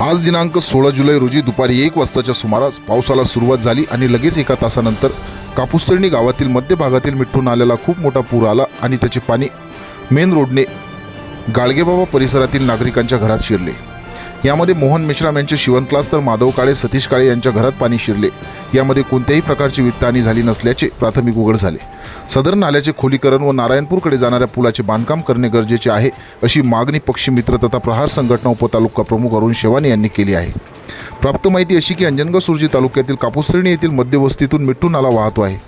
आज दिनांक सोळा जुलै रोजी दुपारी एक वाजताच्या सुमारास पावसाला सुरुवात झाली आणि लगेच एका तासानंतर कापूसतळणी गावातील मध्य भागातील मिठ्ठू नाल्याला खूप मोठा पूर आला आणि त्याचे पाणी मेन रोडने गाडगेबाबा परिसरातील नागरिकांच्या घरात शिरले. यामध्ये मोहन मेश्राम यांचे शिवण क्लास तर माधव काळे सतीश काळे यांच्या घरात पाणी शिरले. यामध्ये कोणत्याही प्रकारची वित्तहानी झाली नसल्याचे प्राथमिक उघड झाले. सदर नाल्याचे खोलीकरण व नारायणपूरकडे जाणाऱ्या पुलाचे बांधकाम करणे गरजेचे आहे अशी मागणी पक्षी मित्र तथा प्रहार संघटना उपतालुका प्रमुख अरुण शेवाने यांनी केली आहे. प्राप्त माहिती अशी की अंजनगाव सुरजी तालुक्यातील कापूसरणी येथील मध्यवस्तीतून मिठ्ठू नाला वाहतो आहे.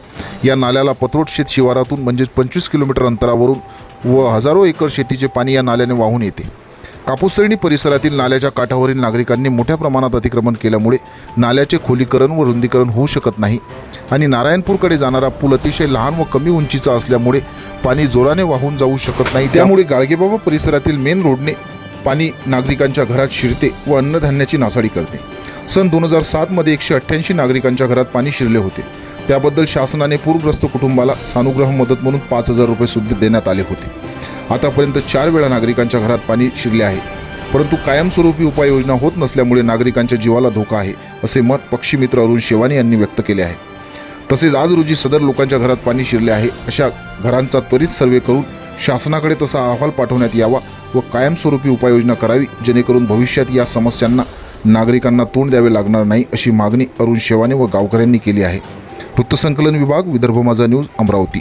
या नाल्याला पत्रोट शेत शिवारातून म्हणजेच पंचवीस किलोमीटर अंतरावरून व हजारो एकर शेतीचे पाणी या नाल्याने वाहून येते. कापूसतळणी परिसरातील नाल्याच्या काठावरील नागरिकांनी मोठ्या प्रमाणात अतिक्रमण केल्यामुळे नाल्याचे खोलीकरण व रुंदीकरण होऊ शकत नाही आणि नारायणपूरकडे जाणारा पूल अतिशय लहान व कमी उंचीचा असल्यामुळे पाणी जोराने वाहून जाऊ शकत नाही. त्यामुळे गाळगेबाबा परिसरातील मेन रोडने पाणी नागरिकांच्या घरात शिरते व अन्नधान्याची नासाडी करते. सन दोन हजार सातमध्ये एकशे अठ्ठ्याऐंशी नागरिकांच्या घरात पाणी शिरले होते. त्याबद्दल शासनाने पूरग्रस्त कुटुंबाला सानुग्रह मदत म्हणून पाच हजार रुपये सुद्धा देण्यात आले होते. आतापर्यंत चार वेळा नागरिकांच्या घरात पाणी शिरले आहे. परंतु कायमस्वरूपी उपाययोजना होत नसल्यामुळे नागरिकांच्या जीवाला धोका आहे असे मत पक्षीमित्र अरुण शेवानी यांनी व्यक्त केले आहे. तसेच आज रोजी सदर लोकांच्या घरात पाणी शिरले आहे अशा घरांचा त्वरित सर्वे करून शासनाकडे तसा अहवाल पाठवण्यात यावा व कायमस्वरूपी उपाययोजना करावी जेणेकरून भविष्यात या समस्यांना नागरिकांना तोंड द्यावे लागणार नाही अशी मागणी अरुण शेवाने व गावकऱ्यांनी केली आहे. वृत्तसंकलन विभाग विदर्भ माझा न्यूज अमरावती.